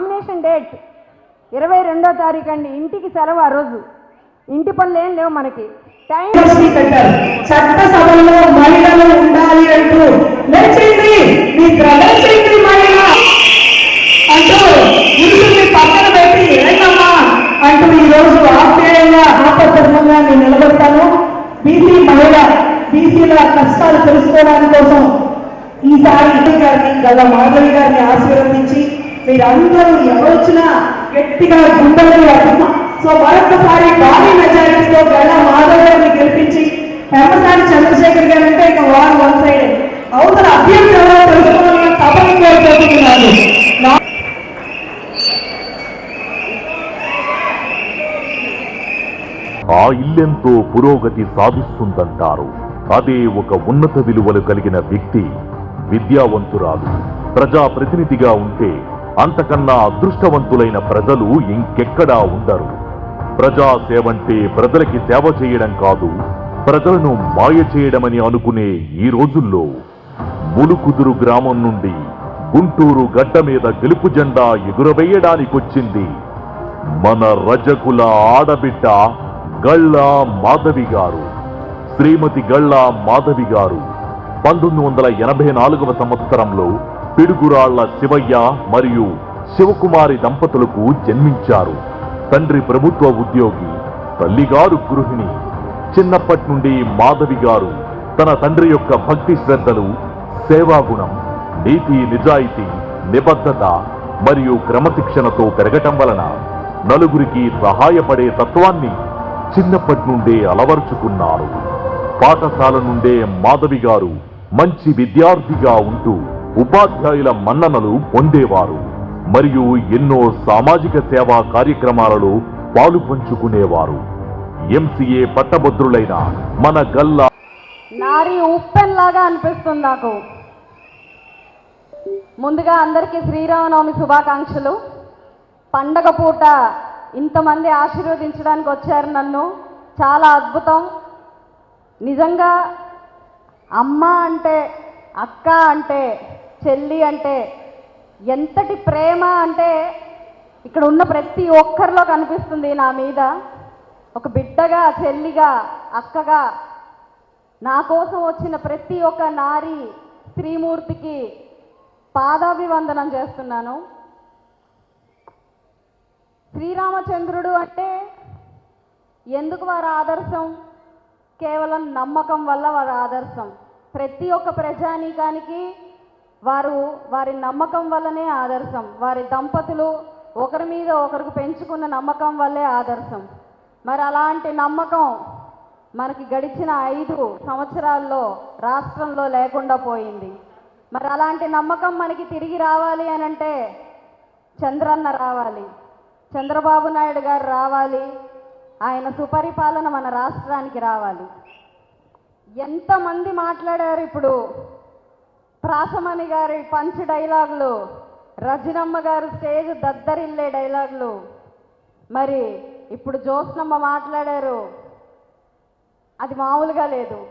Nomination date ఇరవై రెండో తారీఖు అండి. ఇంటికి సెలవు ఆ రోజు. ఇంటి పనులు ఏం లేవు మనకి. టైం చట్టసభలో మహిళలు ఉండాలి అంటూ లేచింది. మీ ప్రదర్శించి మహిళ. అంటూ పురుషుల్ని పక్కన పెట్టి రండమ్మా అంటూ ఈ రోజు ఆప్యాయంగా ఆపద్ధర్మంగా నేను నిలబడతాను బీసీ మహిళ బీసీల కష్టాలు తెలుసుకోవడానికి కోసం ఈసారి ఇంటి గారిని గల మాధవి గారిని ఆశీర్వదించి మీరందరూ ఎవరొచ్చినా గట్టిగా గుండెలు అడుగుతాం. సో మరొకసారి భారీ మెజారిటీతో గళ్ళ మాధవ్ గారిని గెలిపించి పెమ్మసాని చంద్రశేఖర్ గారు అంటే ఇక వారు వన్ సైడ్. అవతల అభ్యర్థి ఎవరో తెలుసుకోవాలని తపని కోరుకుంటున్నాను ఆ ఇల్లెంతో పురోగతి సాధిస్తుందంటారు. అదే ఒక ఉన్నత విలువలు కలిగిన వ్యక్తి విద్యావంతురాలు. ప్రజాప్రతినిధిగా ఉంటే అంతకన్నా అదృష్టవంతులైన ప్రజలు ఇంకెక్కడా ఉండరు. ప్రజా సేవంటే ప్రజలకి సేవ చేయడం కాదు ప్రజలను మాయ చేయడమని అనుకునే ఈ రోజుల్లో ములుకుదురు గ్రామం నుండి గుంటూరు గడ్డ మీద గెలుపు జెండా ఎగురవేయడానికొచ్చింది మన రజకుల ఆడబిడ్డ గళ్ళ మాధవి గారు. శ్రీమతి గళ్ళ మాధవి గారు పంతొమ్మిది వందల ఎనభై నాలుగవ సంవత్సరంలో పిడుగురాళ్ళ శివయ్య మరియు శివకుమారి దంపతులకు జన్మించారు. తండ్రి ప్రభుత్వ ఉద్యోగి తల్లిగారు గృహిణి చిన్నప్పటి నుండి మాధవి గారు. తన తండ్రి యొక్క భక్తి శ్రద్ధలు సేవాగుణం నీతి నిజాయితీ నిబద్ధత మరియు క్రమశిక్షణతో పెరగటం వలన నలుగురికి సహాయపడే తత్వాన్ని చిన్నప్పటి నుండే అలవరుచుకున్నారు. పాఠశాల నుండే మాధవి గారు మంచి విద్యార్థిగా ఉంటూ ఉపాధ్యాయుల మన్ననలు పొందేవారు మరియు ఎన్నో సామాజిక సేవా కార్యక్రమాలలో పాలు పంచుకునేవారు. ఎంసీఏ పట్టభద్రులైన మన గల్లా నారి ఉప్పెన్ లాగా అనిపిస్తుంది నాకు. ముందుగా అందరికీ శ్రీరామనవమి శుభాకాంక్షలు. పండగ పూట ఇంతమంది ఆశీర్వదించడానికి వచ్చారు నన్ను. చాలా అద్భుతం. నిజంగా అమ్మ అంటే అక్క అంటే చెల్లి అంటే ఎంతటి ప్రేమ అంటే ఇక్కడ ఉన్న ప్రతి ఒక్కరిలో కనిపిస్తుంది నా మీద. ఒక బిడ్డగా చెల్లిగా అక్కగా నా కోసం వచ్చిన ప్రతి ఒక్క నారి శ్రీమూర్తికి పాదాభివందనం చేస్తున్నాను. శ్రీరామచంద్రుడు అంటే ఎందుకు వారి ఆదర్శం? కేవలం నమ్మకం వల్ల వారి ఆదర్శం. ప్రతి ఒక్క ప్రజానీకానికి వారు వారి నమ్మకం వల్లనే ఆదర్శం. వారి దంపతులు ఒకరి మీద ఒకరికి పెంచుకున్న నమ్మకం వల్లే ఆదర్శం. మరి అలాంటి నమ్మకం మనకి గడిచిన ఐదు సంవత్సరాల్లో రాష్ట్రంలో లేకుండా పోయింది. మరి అలాంటి నమ్మకం మనకి తిరిగి రావాలి అని అంటే చంద్రన్న రావాలి. చంద్రబాబు నాయుడు గారు రావాలి. ఆయన సుపరిపాలన మన రాష్ట్రానికి రావాలి. ఎంతమంది మాట్లాడారు ఇప్పుడు? ప్రాసమణి గారి పంచ్ డైలాగులు రజనమ్మ గారు స్టేజ్ దద్దరిల్లే డైలాగులు. మరి ఇప్పుడు జ్యోత్స్నమ్మ మాట్లాడారు. అది మామూలుగా లేదు.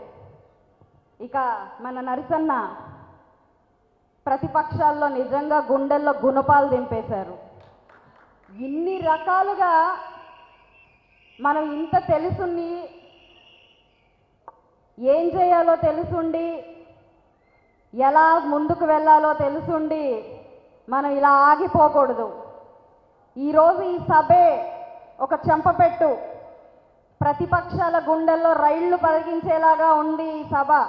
ఇక మన నరసన్న ప్రతిపక్షాల్లో నిజంగా గుండెల్లో గుణపాలు దింపేశారు. ఇన్ని రకాలుగా మనం ఇంత తెలుసుండి ఏం చేయాలో తెలుసుండి ఎలా ముందుకు వెళ్ళాలో తెలుసుండి మనం ఇలా ఆగిపోకూడదు. ఈరోజు ఈ సభే ఒక చెంపపెట్టు. ప్రతిపక్షాల గుండెల్లో రైళ్ళు పరిగించేలాగా ఉంది ఈ సభ.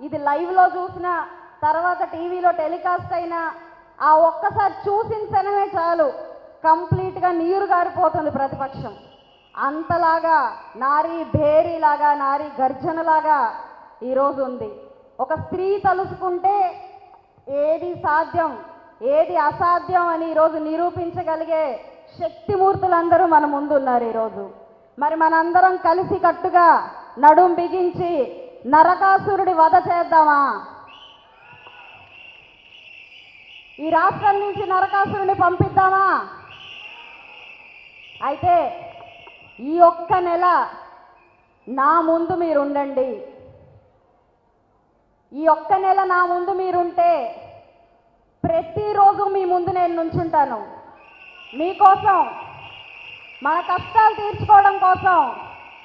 ఇది లైవ్లో చూసిన తర్వాత టీవీలో టెలికాస్ట్ అయినా ఆ ఒక్కసారి చూసిన చాలు. కంప్లీట్గా నీరు గారిపోతుంది ప్రతిపక్షం. అంతలాగా నారీ భేరీలాగా నారీ గర్జనలాగా ఈరోజు ఉంది. ఒక స్త్రీ తలుసుకుంటే ఏది సాధ్యం ఏది అసాధ్యం అని ఈరోజు నిరూపించగలిగే శక్తిమూర్తులందరూ మన ముందు ఉన్నారు ఈరోజు. మరి మనందరం కలిసి కట్టుగా నడుం బిగించి నరకాసురుడి వధ చేద్దామా? ఈ రాష్ట్రం నుంచి నరకాసురుడిని పంపిద్దామా? అయితే ఈ ఒక్క నెల నా ముందు మీరు ఉండండి ఈ ఒక్క నెల నా ముందు మీరుంటే ప్రతిరోజు మీ ముందు నేను నుంచుంటాను. మీకోసం మన కష్టాలు తీర్చుకోవడం కోసం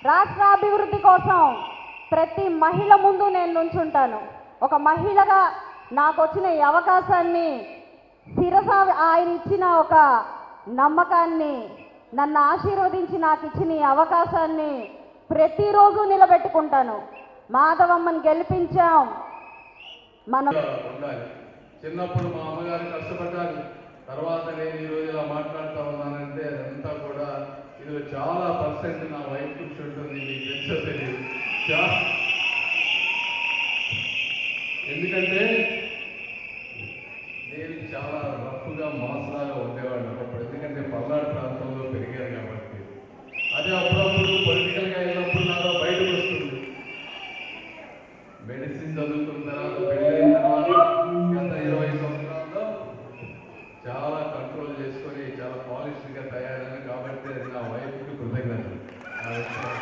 రాష్ట్ర అభివృద్ధి కోసం ప్రతి మహిళ ముందు నేను నుంచుంటాను. ఒక మహిళగా నాకు వచ్చిన ఈ అవకాశాన్ని శిరస ఆయన ఇచ్చిన ఒక నమ్మకాన్ని నన్ను ఆశీర్వదించి నాకు ఇచ్చిన ఈ అవకాశాన్ని ప్రతిరోజు నిలబెట్టుకుంటాను. మాధవమ్మని గెలిపించాం. మనం ఉండాలి. చిన్నప్పుడు మా అమ్మగారు కష్టపడ్డాను తర్వాత నేను ఈ ఇలా మాట్లాడుతూ ఉన్నానంటే అదంతా కూడా ఇది చాలా పర్సెంట్ నా వైఫ్ కృషి ఉంటుంది మీకు తెలుసో తెలియదు చా- ఎందుకంటే నేను చాలా రఫ్గా మాసలాగా ఉండేవాడిని ఒకప్పుడు ఎందుకంటే పల్నాడు ప్రాంతంలో పెరిగాను కాబట్టి అదే అప్పుడప్పుడు పొలిటికల్గా వెళ్ళినప్పుడు నాలో బయటకు వస్తుంది మెడిసిన్ చదువుకున్న తర్వాత పెళ్ళైన తర్వాత గత ఇరవై సంవత్సరాల్లో చాలా కంట్రోల్ చేసుకొని చాలా పాలిష్గా తయారైన కాబట్టి అది నా వైఫ్కి కృతజ్ఞతలు ఆ విషయం.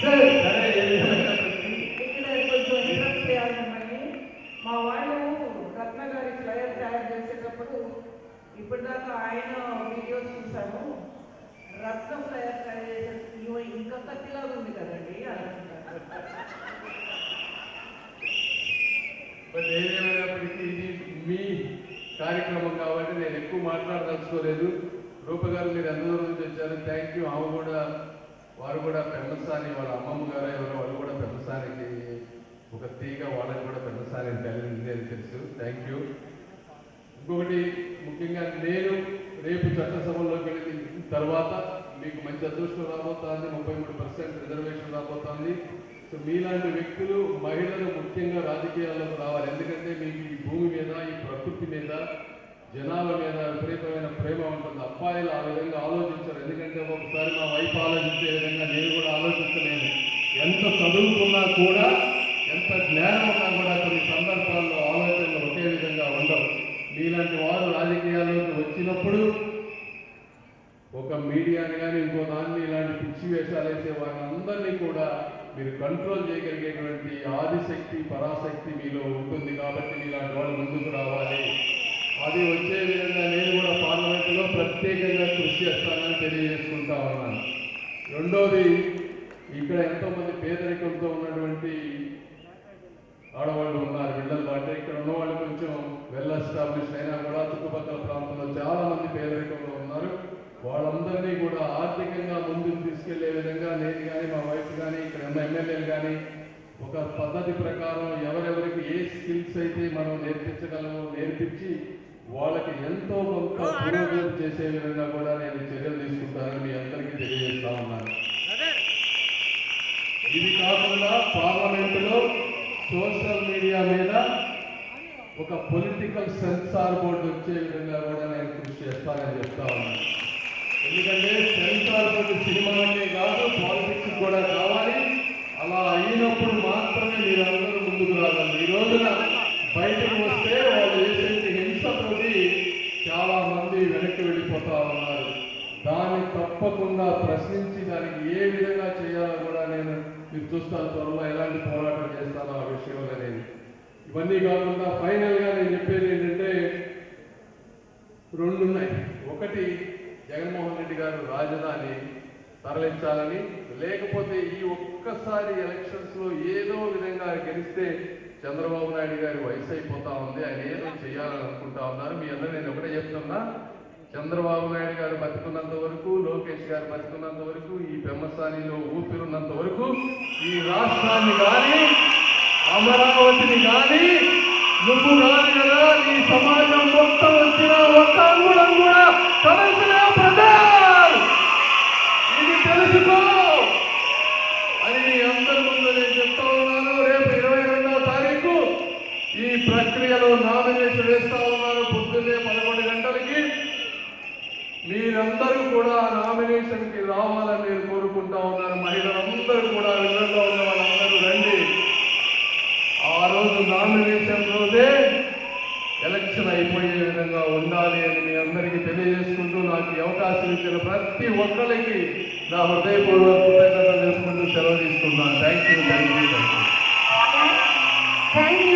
సార్ సరే, ఏ విధంగా ఇక్కడ కొంచెం ఇంటరప్ట్ చేయాలి మిమ్మల్ని మా వాళ్ళు రత్న గారి ఫ్లయర్ తయారు చేసేటప్పుడు ఇప్పటిదాకా ఆయన వీడియోస్ చూసాము రత్న ఫ్లయర్ తయారు చేసే ఇంకా కత్తిలా ఉంది కదండి బట్ ఏదేమైనప్పటికీ ఇది మీ కార్యక్రమం కాబట్టి నేను ఎక్కువ మాట్లాడదలుచుకోలేదు. రూపగారు మీరు ఎంత దూరం నుంచి వచ్చారు థ్యాంక్ యూ ఆమె కూడా వారు కూడా పెన్నసాని వాళ్ళ అమ్మమ్మ గారు ఎవరో వాళ్ళు కూడా పెన్నసానికి ఒక తీగ వాళ్ళకి కూడా పెమ్మసాని తెలియదు అని తెలుసు. థ్యాంక్ యూ ఇంకొకటి ముఖ్యంగా నేను రేపు చట్టసభల్లోకి వెళ్ళిన తర్వాత మీకు మంచి అదృష్టం రాబోతోంది ముప్పై మూడు పర్సెంట్ రిజర్వేషన్ రాబోతోంది. సో మీలాంటి వ్యక్తులు మహిళలు ముఖ్యంగా రాజకీయాల్లోకి రావాలి. ఎందుకంటే మీకు ఈ భూమి మీద ఈ ప్రకృతి మీద జనాల మీద విపరీతమైన ప్రేమ ఉంటుంది. అబ్బాయిలు ఆ విధంగా ఆలోచించారు. ఎందుకంటే ఒకసారి మా వైఫ్ ఆలోచించే విధంగా నేను కూడా ఆలోచించలేను. ఎంత చదువుకున్నా కూడా ఎంత జ్ఞానం ఉన్నా కూడా కొన్ని సందర్భాల్లో ఆలోచనలు ఒకే విధంగా ఉండవు. మీలాంటి వారు రాజకీయాల్లోకి వచ్చినప్పుడు ఒక మీడియాని కానీ ఇంకో దాన్ని ఇలాంటి పిచ్చి వేషాలు వేసే అందరినీ కూడా మీరు కంట్రోల్ చేయగలిగేటువంటి ఆదిశక్తి పరాశక్తి మీలో ఉంటుంది కాబట్టి మీలాంటి వాళ్ళు ముందుకు రావాలి. అది వచ్చే విధంగా నేను కూడా పార్లమెంటులో ప్రత్యేకంగా కృషి చేస్తానని తెలియజేసుకుంటా ఉన్నాను. రెండోది ఇక్కడ ఎంతోమంది పేదరికంతో ఉన్నటువంటి ఆడవాళ్ళు ఉన్నారు పిల్లలు అంటే ఇక్కడ ఉన్న వాళ్ళు కొంచెం వెల్ ఎస్టాబ్లిష్ అయినా కూడా చుట్టుపక్కల ప్రాంతంలో చాలా మంది పేదరికంలో ఉన్నారు. వాళ్ళందరినీ కూడా ఆర్థికంగా ముందుకు తీసుకెళ్ళే విధంగా నేను కానీ మా వైఫ్ కానీ ఇక్కడ ఉన్న ఎమ్మెల్యేలు కానీ ఒక పద్ధతి ప్రకారం ఎవరెవరికి ఏ స్కిల్స్ అయితే మనం నేర్పించగలమో నేర్పించి వాళ్ళకి ఎంతో కొంత పురోగతి చేసే విధంగా కూడా నేను చర్యలు తీసుకుంటానని మీ అందరికీ తెలియజేస్తా ఉన్నాను. ఇది కాకుండా పార్లమెంటులో సోషల్ మీడియా మీద ఒక పొలిటికల్ సెన్సార్ బోర్డు వచ్చే విధంగా కూడా నేను కృషి చేస్తానని చెప్తా ఉన్నాను ఎందుకంటే సెన్సార్ బోర్డు సినిమాలకే కాదు పాలిటిక్స్ కూడా కావాలి. అలా అయినప్పుడు మాత్రమే మీరందరూ ముందుకు రాగలరు. ఈ రోజున బయటకు వస్తే వాళ్ళు చేసే హింసతోటి చాలా మంది వెనక్కి వెళ్ళిపోతా ఉన్నారు. దాన్ని తప్పకుండా ప్రశ్నించి దానికి ఏ విధంగా చేయాలో కూడా నేను మీరు చూస్తాను త్వరలో ఎలాంటి పోరాటం చేస్తానో ఆ విషయంలో నేను ఇవన్నీ కాకుండా ఫైనల్గా నేను చెప్పేది ఏంటంటే రెండు ఉన్నాయి ఒకటి జగన్మోహన్ రెడ్డి గారు రాజధాని తరలించాలని లేకపోతే ఈ ఒక్కసారి ఎలక్షన్స్లో ఏదో విధంగా గెలిస్తే చంద్రబాబు నాయుడు గారి వయసు అయిపోతా ఉంది ఆయన ఏదో చేయాలని అనుకుంటా ఉన్నారు. మీ అందరూ నేను ఒకటే చెప్తున్నా చంద్రబాబు నాయుడు గారు బతుకున్నంత వరకు లోకేష్ గారు బతుకున్నంత వరకు ఈ పెమ్మసానిలో ఊపిరున్నంత వరకు ఈ రాష్ట్రాన్ని కానీ అమరావతిని కానీ నువ్వు కాదు కదా నీ సమాజం మొత్తం వచ్చిన ఒక్క అంగుళం కూడా కదల్చలే తెలియజేసుకుంటూ నాకు ఈ అవకాశం ఇచ్చిన ప్రతి ఒక్కరికి నా హృదయపూర్వక కృతజ్ఞతలు చేసుకుంటూ సెలవు తీసుకున్నాను thank you thank you thank you